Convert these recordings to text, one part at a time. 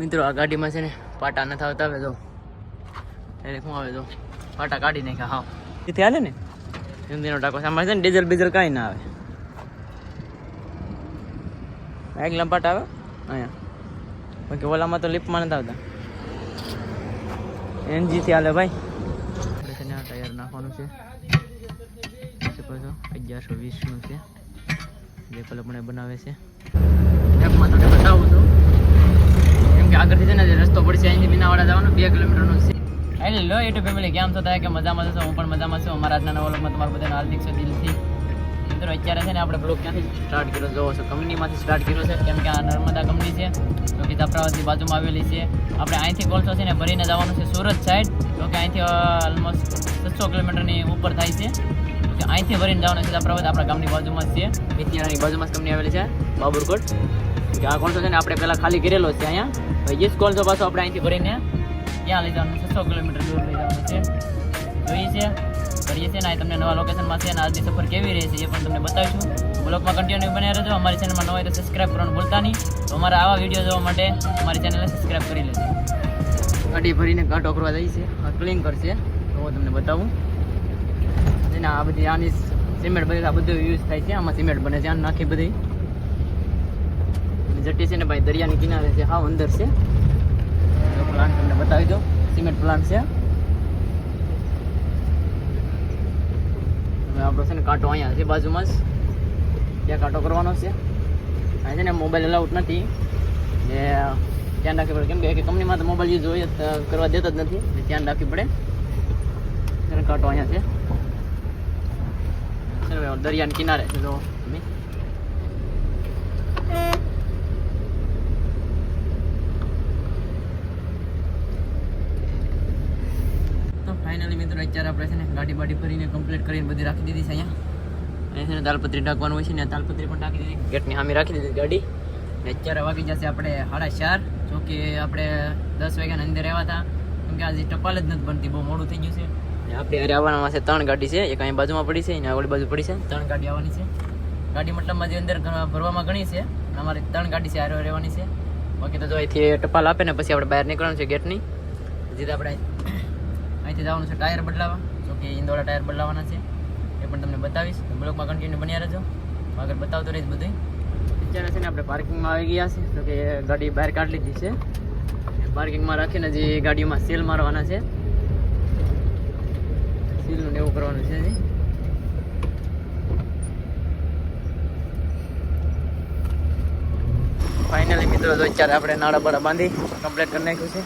મિત્રો આ ગાડીમાં છે ને પાટા નથી આવતા આવે તો એટલે શું આવે તો પાટા કાઢી નાખ્યા હા એથી હાલે ને? હિન્દીનો ટાકો સાંભળે છે ને ડીઝલ બીઝલ કાંઈ ના આવે. એક પાટા આવે? અહીંયા. બાકી ઓલામાં તો લિફ્ટમાં નથી આવતા. એનજીથી હાલે ભાઈ. ટાયર નાખવાનું છે. શકો છો અગિયારસો વીસનું છે. જે કલપણે બનાવે છે એકમાં તમને બતાવું છું કેમ કે આગળથી છે ને રસ્તો પડશે અહીંથી મીનાવાડા જવાનું, બે કિલોમીટરનો છે. એટલે લો યુટ્યુબ ફેમિલી કેમ છો? થાય કે મજામાં છો? હું પણ મજામાં છું. અમારા આજના નવા વ્લોગમાં તમારું બધાને હાર્દિક છે દિલથી. મિત્રો, અત્યારે છે ને આપણે બ્લોક ક્યાંથી સ્ટાર્ટ કર્યો? જોવો છો કંપનીમાંથી સ્ટાર્ટ કર્યો છે? કેમ કે આ નર્મદા કંપની છે તો કે જાફરાબાદની બાજુમાં આવેલી છે. આપણે અહીંથી કોલસો છે ને ભરીને જવાનું છે સુરત સાઈડ તો કે અહીંથી ઓલમોસ્ટ છસો કિલોમીટરની ઉપર થાય છે. અહીંથી ભરીને જવાનું છે જાફરાબાદ, આપણા ગામની બાજુમાં છે. મિતિયાની બાજુમાં કંપની આવેલી છે, બાબરકોટ. કે આ કોણસો છે ને આપણે પહેલાં ખાલી કરેલો છે અહીંયા. ભાઈ યસ કોણસો પાછો આપણે અહીંથી ભરીને ત્યાં લઈ જવાનું છસો કિલોમીટર દૂર લઈ જવાનું છે. જોઈએ છે. કરીએ છીએ ને તમને નવા લોકેશનમાં છે અને આજની સફર કેવી રહી છે એ પણ તમને બતાવીશું. બ્લોગમાં કન્ટિન્યુ બન્યા રહેજો. અમારી ચેનલમાં નવા તો સબસ્ક્રાઈબ કરવાનું ભૂલતા નહીં. તો અમારા આવા વીડિયો જોવા માટે અમારી ચેનલને સબસ્ક્રાઈબ કરી લેજો. ગાડી ભરીને કાંટો કરવા જાય છે ક્લીન કરશે. તો હું તમને બતાવું. અને આ બધી આની સિમેન્ટ બધી આ બધું યુઝ થાય છે. આમાં સિમેન્ટ બને છે. આ નાખી બધી. જટી છે ને ભાઈ દરિયાની કિનારે છે હા અંદર છે. પ્લાન્ટ તમને બતાવી દો સિમેન્ટ પ્લાન્ટ છે. હવે આપણો છે ને કાંટો અહીંયા છે બાજુમાં જ. ત્યાં કાંટો કરવાનો છે. અહીં છે ને મોબાઈલ અલાઉડ નથી. ને ધ્યાન રાખવી પડે. કેમ કે કંપનીમાં તો મોબાઈલ યુઝ હોય કરવા દેતા જ નથી. ધ્યાન રાખવી પડે. કાંટો અહીંયા છે. દરિયાની કિનારે છે, જો તમે તો ફાઇનલી મિત્રો અત્યારે આપણે ને ગાડી બાડી ભરીને કમ્પ્લીટ કરીને બધી રાખી દીધી છે અહીંયા. અહીં છે ને તાલપત્રી ઢાંકવાનું હોય છે ને તાલપત્રી પણ ઢાંકી દીધી. ગેટની સામે રાખી દીધી ગાડી. ને અત્યારે વાગી જશે આપણે સાડા ચાર, જો કે આપણે દસ વાગ્યાના અંદર આવ્યા હતા. કેમ કે આજે ટપાલ જ નથી બનતી, બહુ મોડું થઈ ગયું છે. ને આપણે અરે આવવાના છે ત્રણ ગાડી છે, એક અહીં બાજુમાં પડી છે અને આગળ બાજુ પડી છે. ત્રણ ગાડી આવવાની છે. ગાડી મતલબમાં જે અંદર ભરવામાં ઘણી છે, અને અમારે ત્રણ ગાડી છે આરો રહેવાની છે. બાકી તો જો અહીંથી ટપાલ આપે ને, પછી આપણે બહાર નીકળવાનું છે ગેટની. હજી તો આપણે અહીંથી જવાનું છે ટાયર બદલાવા. જો કે ઇન્દોરા ટાયર બદલાવાના છે. એ પણ તમને બતાવીશ. બ્લોકમાં કન્ટિન્યુ બન્યા રહેજો. આગળ બતાવતો રહીશ બધું અત્યારે છે ને આપણે પાર્કિંગમાં આવી ગયા છે. તો કે ગાડી બહાર કાઢી લીધી છે. પાર્કિંગમાં રાખીને જે ગાડીઓમાં સેલ મારવાના છે. સીલનું એવું કરવાનું છે હજી. ફાઇનલી મિત્રો તો અત્યારે આપણે નાળા બાળા બાંધી કમ્પ્લીટ કરી નાખ્યું છે.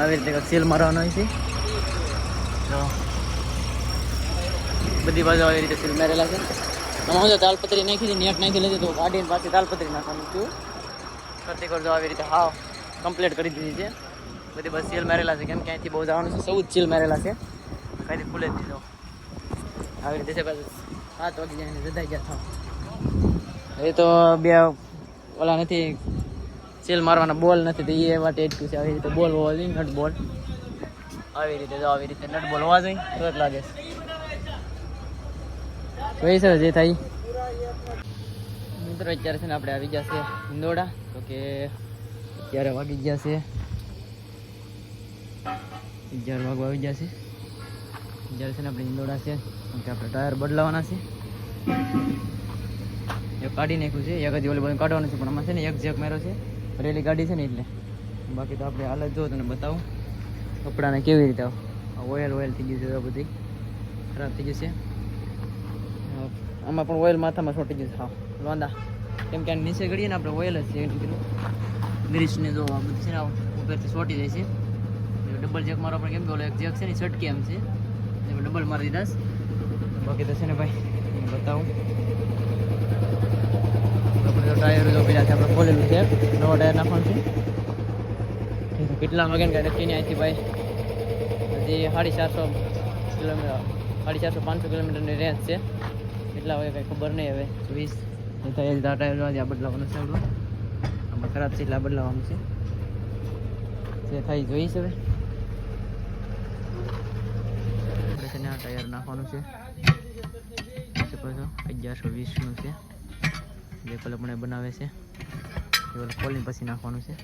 આવી રીતે સીલ મારવાનો હોય છે. તો બધી બાજુ આવી રીતે સીલ મારેલા છે. આમાં જો તાલપત્રી નાખી છે, નેટ નાખી લીધી તો ગાડીની પાછી તાલપત્રી નાખવાનું છું કરતી કરજો આવી રીતે હાવ કમ્પ્લીટ કરી દીધી છે. બધી બસ સીલ મારેલા છે, કેમ કે અહીંથી બહુ જવાનું છે, સૌ જ સીલ મારેલા છે. કાંઈથી ખુલે જ દીધો આવી રીતે છે, પાછું સાત વાગી જાય જતા ગયા થાવ. એ તો બે ઓલા નથી સીલ મારવાના બોલ નથી તો એ માટે એટલું છે, આવી રીતે બોલ હોવા જોઈએ નટ બોલ. આવી રીતે જો, આવી રીતે નટ બોલ હોવા જોઈએ તો લાગે જોઈ સર જે થાય. મિત્રો અત્યારે છે ને આપણે આવી ગયા છે હિંદોડા તો કે અત્યારે વાગી ગયા છે. અગિયાર વાગવા આવી ગયા છે. જ્યારે છે ને આપણે હિંદોડા છે કે આપણે ટાયર બદલાવાના છે. એ કાઢી નાખ્યું છે, એક જ ઓલી બધું કાઢવાનું છે, પણ આમાં છે ને એક જેક માર્યો છે. ભરેલી ગાડી છે ને એટલે. બાકી તો આપણે હાલત જો તને બતાવું. કપડાને કેવી રીતે ઓઇલ ઓઇલ થઈ ગયું છે બધી ખરાબ થઈ ગયું છે. આમાં પણ ઓઇલ માથામાં છોટી ગયું હા લોંદા કેમ કે નીચે ગળીએ ને આપણે ઓઇલ જ છે, એટલું કેટલું ગ્રીસને જો આ બધું છે ને ઉપરથી છોટી જાય છે. ડબલ જેક મારો પણ કેમ કે એક જેક છે ને છટકી એમ છે. ડબલ મારી દીધા બાકી તો છે ને ભાઈ બતાવું. આપણે ટાયર જો પેલા આપણે ખોલેલું છે. નવો ટાયર નાખવાનું છે. એ કેટલા વાગે કાંઈ નક્કી અહીંથી ભાઈ હજી સાડી ચારસો કિલોમીટર, સાડી ચારસો પાંચસો કિલોમીટરની રેન્જ છે. કેટલા વાગે કાંઈ ખબર નહીં હવે. વીસ. એ થાય જ આ ટાયર આ બદલાવાનું છે આપણું આમાં ખરાબ છે એટલે આ બદલાવાનું છે. જે થાય જોઈશ હવે. આ ટાયર નાખવાનું છે. અગિયારસો વીસનું છે. જે કલપણે બનાવે છે. એ ખોલી પછી નાખવાનું છે.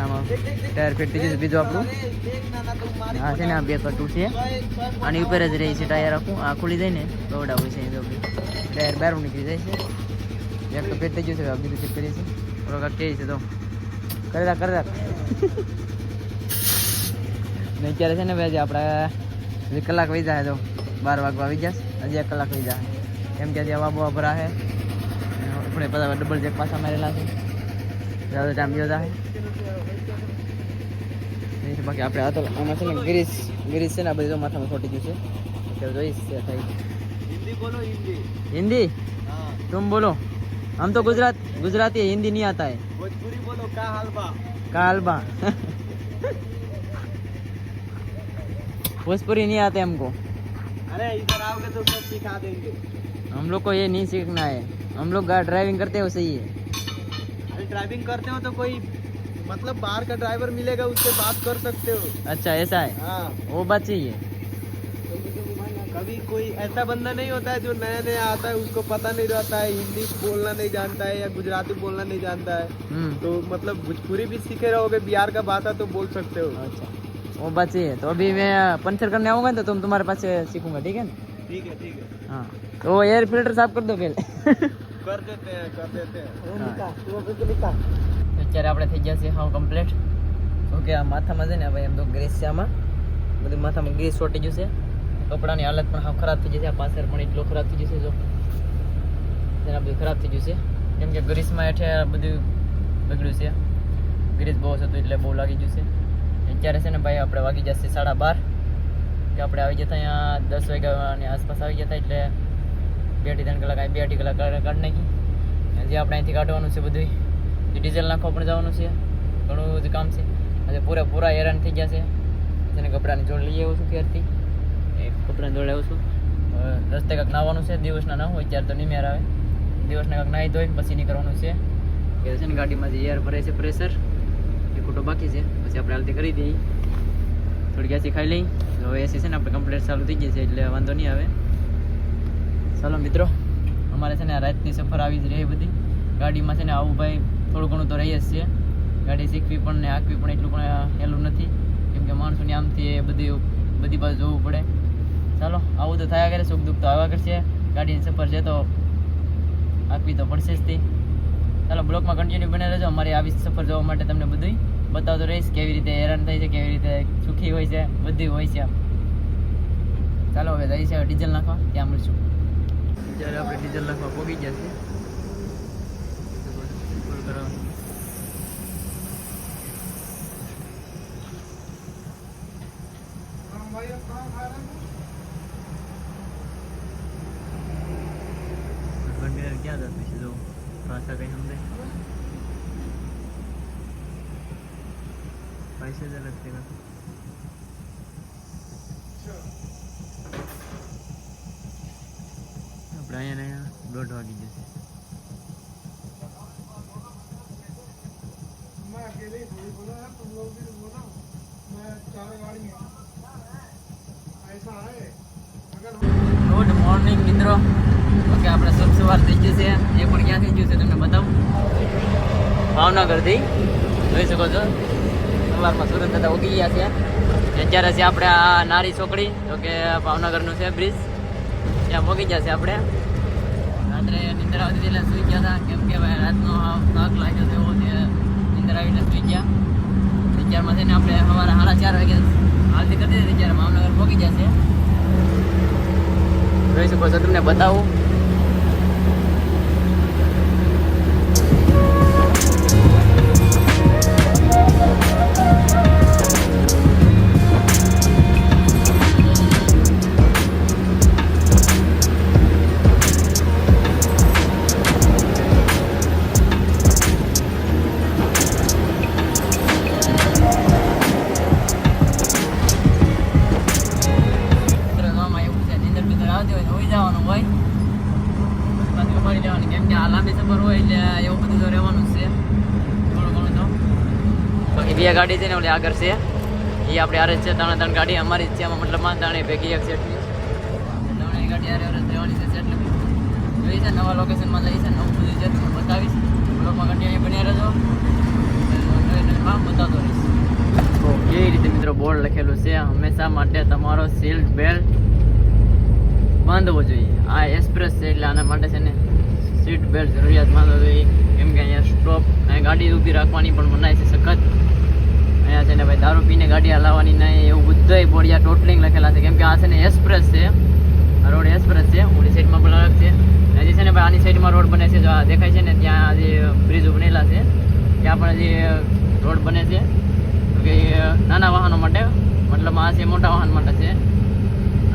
આમાં ટાયર ફિટ થઈ જશે. બીજું આપણું હા છે ને આ બે કટું છે. આની ઉપર જ રહી છે ટાયર આખું. આ ખુલી જાય ને દોડા હોય છે ટાયર બહાર નીકળી જાય છે. એક તો ફિટ થઈ ગયું છે તો. કરી રાખ કરી રાખ. નહીં છે ને ભાઈ આપણે હજી કલાક વહી જાય તો બાર વાગવા આવી જશે હજી એક કલાક વહી જાય કેમ કે હજી હવા બવા ભરા છે આપણે બધા ડબલ ચેક પાછા મારેલા છે જ્યાદા ટાઈમ ગયો જાય નહીં તો બાકી આપણે આ તો આમાં છે ને ગિરીશ ગિરીશ છે ને આ બધી તો માથામાં ખોટી ગયું છે અત્યારે જોઈશ છે થાય हिंदी बोलो हिंदी हिंदी हाँ तुम बोलो हम तो गुजरात गुजराती है हिंदी नहीं आता है भोजपुरी बोलो का हलवा कालबा भोजपुरी नहीं आते हमको। अरे इधर आओगे तो सब सिखा देंगे। हम लोग को ये नहीं सीखना है। हम लोग ड्राइविंग करते हो सही है अरे ड्राइविंग करते हो तो कोई मतलब बाहर का ड्राइवर मिलेगा उससे बात कर सकते हो। अच्छा ऐसा है? हाँ। वो बात चाहिए कभी कोई ऐसा बंदा नहीं होता है जो नया नया आता है उसको पता नहीं रहता है हिंदी बोलना नहीं जानता है या गुजराती बोलना नहीं जानता है। हम्म। तो मतलब भोजपुरी भी सीखे रहोगे बिहार का भाषा तो बोल सकते हो। अच्छा। वो बात चाहिए तो अभी मैं पंचर करने आऊँगा तो तुम तुम्हारे पास से सीखूंगा ठीक है ना ठीक है ठीक है हाँ तो वो एयर फिल्टर साफ कर दो पहले कर देते हैं कर देते हैं हाँ. અત્યારે આપણે થઈ ગયા છે હાવ કમ્પ્લીટ ઓકે આ માથામાં છે ને ભાઈ એમ તો ગ્રીસ છે આમાં બધું માથામાં ગ્રીસ ચોટી ગયું છે કપડાની હાલત પણ હાવ ખરાબ થઈ જશે આ પાછળ પણ એટલો ખરાબ થઈ જશે જો તેના બધું ખરાબ થઈ ગયું છે કેમ કે ગ્રીસમાં હેઠે બધું બગડ્યું છે ગ્રીસ બહુ હતું એટલે બહુ લાગી ગયું છે અત્યારે છે ને ભાઈ આપણે વાગી જશે સાડા બાર કે આપણે આવી જતા અહીંયા દસ વાગ્યાની આસપાસ આવી જતા એટલે બે અઢી ત્રણ કલાક, બે અઢી કલાક કાઢ નાખી. જે આપણે અહીંથી કાઢવાનું છે બધું જે ડીઝલ નાખવા પણ જવાનું છે. ઘણું જ કામ છે. આજે પૂરા પૂરા હેરાન થઈ ગયા છે. જેને કપડાની જોડ લઈ આવું છું ત્યારથી એ કપડાની જોડ આવું છું. રસ્તે કાંક નાહવાનું છે. દિવસના ના હોય ત્યારે તો નહીં મેર આવે. દિવસના કાંક નાહી ધોઈ પછી નીકળવાનું છે. કે છે ને ગાડીમાં જે એર ભરે છે પ્રેશર ખોટો બાકી છે. પછી આપણે હાલતી કરી દઈએ. થોડીક એસી ખાઈ લઈ. હવે એસી છે ને આપણે કમ્પ્લેટ ચાલુ થઈ ગઈ છે, એટલે વાંધો નહીં આવે. ચાલો મિત્રો, અમારે છે ને રાતની સફર આવી જ રહી બધી. ગાડીમાં છે ને આવું ભાઈ થોડું ઘણું તો રહી જ છે. ગાડી શીખવી પણ ને આંકવી પણ એટલું પણ સહેલું નથી. કેમ કે માણસોની આમથી એ બધી બધી બાજુ જોવું પડે. ચાલો, આવું તો થયા કરે સુખ દુઃખ તો આવ્યા કરશે. ગાડીની સફર છે તો આંકવી તો પડશે જ તે. ચાલો, બ્લોકમાં કન્ટિન્યુ બને રહેજો. અમારી આવી સફર જોવા માટે તમને બધું બતાવતો રહીશ કેવી રીતે હેરાન થાય છે કેવી રીતે સુખી હોય છે બધી હોય છે. ચાલો હવે જઈ છે ડીઝલ નાખવા ત્યાં મળીશું. જ્યારે આપણે ડીઝલ નાખવા પહોંચી ગયા છીએ. ક્યાં જતું છે જો પાછા કંઈ મેસેજ અલગથી નથી આપણે અહીંયા અહીંયા દોઢ વાગી જશે ગુડ મોર્નિંગ મિત્રો. ઓકે આપણે સબ સવાર થઈ જશે એ પણ ક્યાંથી જ્યું છે, તમને બતાવું? ભાવનગરથી. જોઈ શકો છો. સવારમાં સુરત દાદા ઉગી ગયા છે. અત્યારે છે આપણે આ નારી ચોકડી તો કે ભાવનગરનું છે બ્રિજ. ત્યાં પહોંચી ગયા છે આપણે. રાત્રે નિંદર આવતી એટલે સુઈ ગયા હતા. કેમ કે ભાઈ રાતનો થાક લાગ્યો હતો એવો છે, નિંદર આવી એટલે સુઈ ગયા. અત્યારમાં છે ને આપણે સવારે સાડા ચાર વાગે હાલથી કરી દીધી ત્યારે ભાવનગર પહોંચી ગયા છે. શકો છો તમને બતાવું. બાકી બે ગાડી છે ને ઓલી આગળ છે. એ આપણે આરે જ છે, ત્રણે ત્રણ ગાડી. અમારી જ છે, એમાં મતલબમાં ત્રણે ભેગી એક છે એટલી ત્રણેય ગાડી આરે આરે જ રહેવાની છે એટલે જોઈ છે, નવા લોકેશનમાં જઈ છે, નવું બધું છે, તમને બતાવીશ. બ્લોગમાં કન્ટિન્યુ બન્યા રહેજો. એને એમાં બતાવતો રહીશ. તો કેવી રીતે મિત્રો બોર્ડ લખેલું છે? હંમેશા માટે તમારો સીટ બેલ્ટ બાંધવો જોઈએ. આ એક્સપ્રેસ છે, એટલે આના માટે છે ને સીટ બેલ્ટ જરૂરિયાત બાંધવો જોઈએ. કેમ કે અહીંયા સ્ટોપ અહીંયા ગાડી ઊભી રાખવાની પણ મનાય છે સખત. અહીંયા છે ને ભાઈ દારૂ પીને ગાડી હલાવવાની નહીં, એવું બધુંય બોડિયા ટોટલિંગ લખેલા છે. કેમ કે આ છે ને એક્સપ્રેસ છે. રોડ એક્સપ્રેસ છે. ઓલી સાઈડમાં પણ અલગ છે. હજી છે ને ભાઈ આની સાઈડમાં રોડ બને છે. જો આ દેખાય છે ને ત્યાં જે બ્રિજ બનેલા છે, ત્યાં પણ હજી રોડ બને છે. કે નાના વાહનો માટે, મતલબ આ છે મોટા વાહન માટે છે.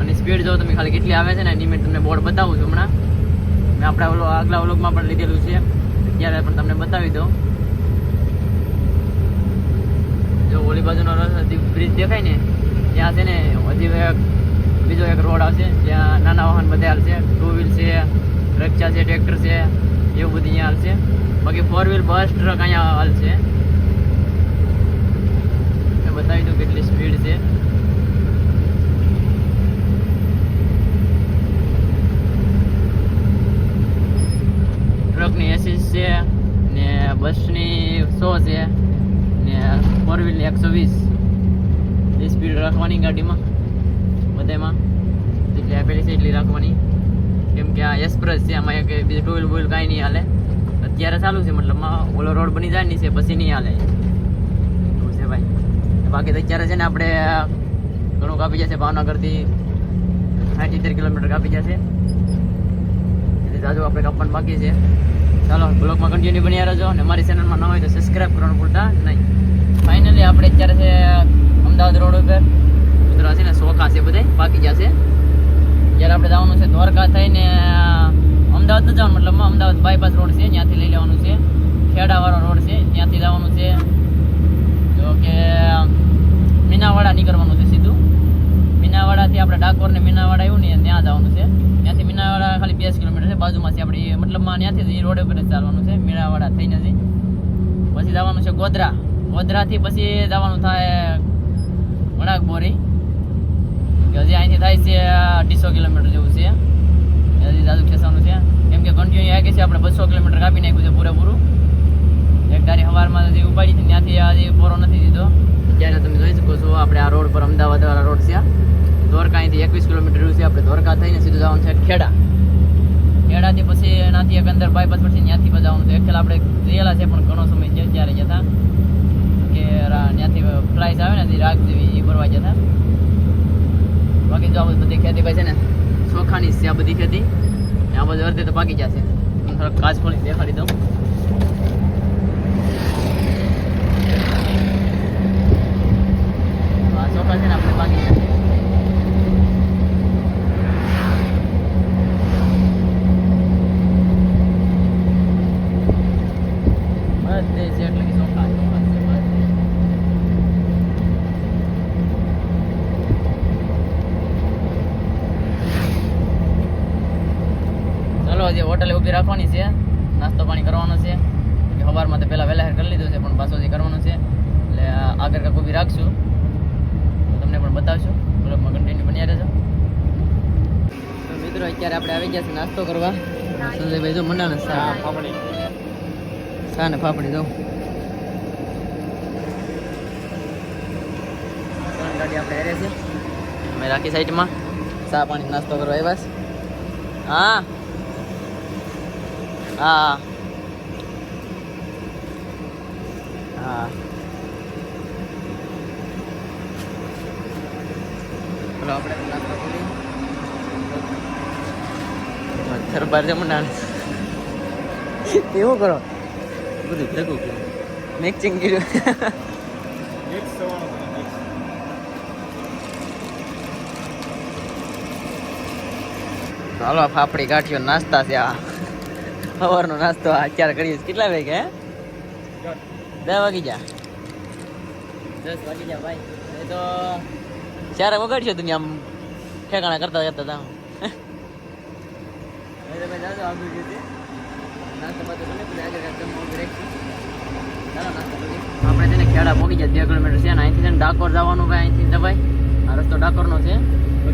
અને સ્પીડ જો તમે ખાલી કેટલી આવે છે ને એની મેં તમને બોર્ડ બતાવું છું હમણાં. મેં આપણા ઓલો આગલા વ્લોગમાં પણ લીધેલું છે. ત્યારે પણ તમને બતાવી દઉં. જો ઓલી બાજુનો બ્રિજ દેખાય ને, ત્યાં છે ને હજી એક, બીજો એક રોડ આવશે ત્યાં નાના વાહન બધા હાલશે ટુ વ્હીલ છે રક્ષા છે ટ્રેક્ટર છે, એવું બધું અહીંયા હાલશે. બાકી ફોર વ્હીલ બસ ટ્રક અહીંયા હાલશે. બતાવી દઉં કેટલી સ્પીડ છે. ટ્રકની એસી છે ને બસની સો છે. ફોર વ્હીલ એકસો વીસ. એ સ્પીડ રાખવાની ગાડીમાં, બધામાં. જેટલી આપેલી છે એટલી રાખવાની. કેમ કે આ એક્સપ્રેસ છે, આમાં એક બીજું ટુ વ્હીલ બોલ કાંઈ નહીં હાલે. અત્યારે ચાલુ છે મતલબમાં ઓલો રોડ બની જાય નહીં છે, પછી નહીં હાલે. એવું છે ભાઈ. બાકી તો અત્યારે છે ને આપણે ઘણું કાપી જશે, ભાવનગરથી સાઠ સિત્તેર કિલોમીટર કાપી જશે. એટલે જાજુ આપણે કાપવાનું બાકી છે. ચાલો બ્લોગમાં કન્ટિન્યુ બન્યા રહેજો. અને મારી ચેનલમાં ન હોય તો સબસ્ક્રાઈબ કરવાનું ભૂલતા નહીં. ફાઇનલી આપણે અત્યારે છે અમદાવાદ રોડ ઉપર. મિત્રો છે ને સોખા છે બધે બાકી જશે જ્યારે આપણે જવાનું છે દ્વારકા થઈને અમદાવાદ ન જવાનું મતલબ અમદાવાદ બાયપાસ રોડ છે ત્યાંથી લઈ લેવાનું છે. ખેડાવાળો રોડ છે ત્યાંથી જવાનું છે. જો કે મીનાવાડા નીકળવાનું છે સીધું. મીનાવાડાથી આપણે ડાકોર ને મીનાવાડા આવ્યું ને ત્યાં જવાનું છે. ત્યાંથી મીનાવાડા ખાલી બેસ કિલોમીટર છે બાજુમાંથી આપણે મતલબમાં ત્યાંથી રોડ ઉપર ચાલવાનું છે મીનાવાડા થઈને પછી જવાનું છે ગોધરા. ગોધરાથી પછી જવાનું થાય વણાક બોરી હજી અહીંથી થાય છે અઢીસો કિલોમીટર જેવું છે. હજી દાદુ ખેસવાનું છે. કેમ કે કન્ટિન્યુ આ કે છે આપણે બસો કિલોમીટર કાપી નાખ્યું છે પૂરેપૂરું. એક ગાડી સવારમાં હજી ઉપાડી છે ત્યાંથી આજે પૂરો નથી દીધો. અત્યારે તમે જોઈ શકો છો આપણે આ રોડ પર અમદાવાદ વાળા રોડ છે. દ્વારકા અહીંથી એકવીસ કિલોમીટર રહ્યું છે આપણે દ્વારકા થઈને સીધું જવાનું છે ખેડા. ખેડાથી પછી એનાથી એક અંદર બાયપાસ પરથી ત્યાંથી જવાનું છે. એકલા આપણે ગયેલા છે પણ ઘણો સમય છે ત્યારે રા- ત્યાંથી પ્રાઇસ આવે ને રાખ દેવી એ ભરવા જતા બાકી જો આ બધી ખેતી ભાઈ છે ને, ચોખાની છે આ બધી ખેતી. આ બધું અડધે તો પાકી જશે હું થોડોક કાચ પણ દેખાડી દઉં. ચોખા છે ને આપણે પાકી જશે બધે છે એટલે કે ચોખા ચોખા છે બધે. ચાલો જે હોટલે ઊભી રાખવાની છે. નાસ્તો પાણી કરવાનો છે. સવારમાં તો પહેલાં વહેલા કરી લીધું છે પણ પાછો જે કરવાનું છે એટલે આગળ કાંક ઊભી રાખશું. તમને પણ બતાવશું. બ્લોગમાં કન્ટિન્યુ બન્યા રહેજો. મિત્રો અત્યારે આપણે આવી ગયા છે નાસ્તો કરવા. સંજયભાઈ જો મંડાને સા ફાફડી. સા ને ફાફડી જાઉં ગાડી આપણે હારે છે. અમે રાખી સાઈડમાં. ચા પાણી નાસ્તો કરવા આવ્યા હા. હા. હા. ચલો આપણે બાર જમણા એવું કરો? બધું ભેગું કર્યું. મિક્સિંગ કર્યું. હાલો ફાફડી ગાંઠિયો નાસ્તા છે આ સવારનો નાસ્તો અત્યારે કરીએ. કેટલા વાગે હે? બે વાગી જા દસ વાગી જા ભાઈ. એ તો ચારે વગાડશો તમે આમ ઠેકાણા કરતા કરતા તા. આપણે છે ને ખેડા પહોંચી જાય બે કિલોમીટર છે ને અહીંથી છે ને ડાકોર જવાનું ભાઈ અહીંથી જવાય આ રસ્તો ડાકોરનો છે.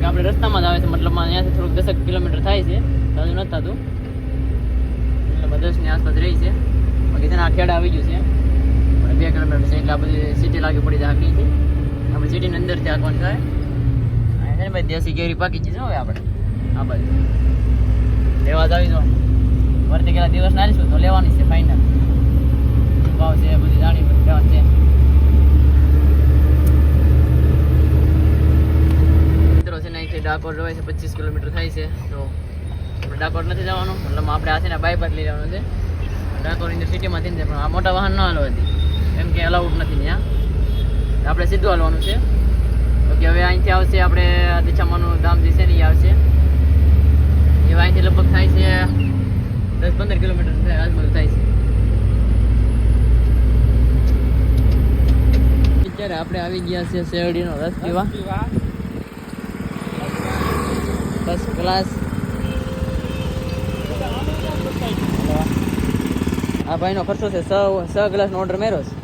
કે આપણે રસ્તામાં જ આવે છે મતલબ અહીંયાથી થોડુંક દસેક કિલોમીટર થાય છે. હજુ નથી થતું. એટલે દસની આસપાસ રહી છે. બાકી છે ને આ ખેડા આવી ગયું છે. આપણે બે કિલોમીટર છે એટલે આ બધી સિટી લાગી પડી જાય આગળથી આપણે સિટીની અંદરથી આગવાનું થાય? અહીંયા છે ને ભાઈ દેશી કેરી પાકી છે હવે આપણે. આ બાજુ. લેવા જ આવી જો વર્તી કેટલા દિવસ ના લઈશું તો લેવાની છે ફાઇનલ ભાવ છે એ બધી જાણી બધી લેવાની છે. મિત્રો છે ને અહીંથી ડાકોર જવાય છે, પચીસ કિલોમીટર થાય છે. તો આપણે ડાકોર નથી જવાનું. મતલબ આપણે આ છે ને બાયપાસ લઈ જવાનું છે. ડાકોર ઇન્ડર સિટીમાંથી ને પણ આ મોટા વાહન ન હાલવા હતી એમ કે અલાઉડ નથી ત્યાં. આપણે સીધું હાલવાનું છે. તો કે હવે અહીંથી આવશે આપણે દિશામાનું ધામ જે છે ને એ આવશે. એ અહીંથી લગભગ થાય છે દસ પંદર કિલોમીટર થાય આજુબાજુ થાય છે. અત્યારે આપણે આવી ગયા છે શેરડીનો રસ પીવા. ફર્સ્ટ ક્લાસ આ ભાઈનો ખર્ચો છે સ સ ગ્લાસનો ઓર્ડર મેરો છે.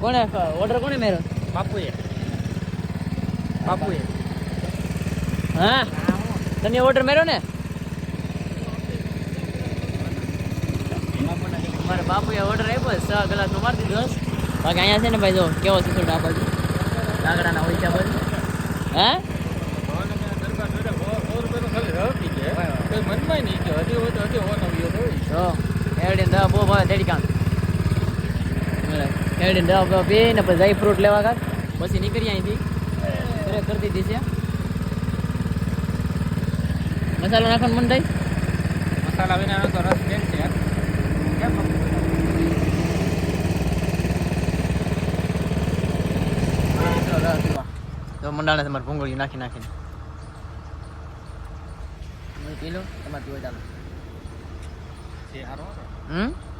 કોણે ઓર્ડર કોણે મેરો બાપુએ. બાપુએ. હા. તને ઓર્ડર મેરો ને? મારા બાપુએ ઓર્ડર આપ્યો છ સ ગ્લાસનો મારી દીધો બાકી અહીંયા છે ને ભાઈ જો કેવો છે થોડો આ બાજુ? લાકડાના હોય છે આ બાજુ. હે? જો એરડી દવા બહુ ભાવે તેડી કામ એરડી દવા બવા પી ને પછી ડ્રાય ફ્રૂટ લેવા કાંક. પછી નીકળી અહીંથી. ઘરે કરી દીધી છે. મસાલો નાખવાનું મન થાય? મસાલા વિના તો રસ કેમ છે. કેમ? તો મંડાણે તમારે ભૂંગળી નાખી નાખીને. પી લો તમારે પીવો ચાલો. છે હારો હમ છે હારો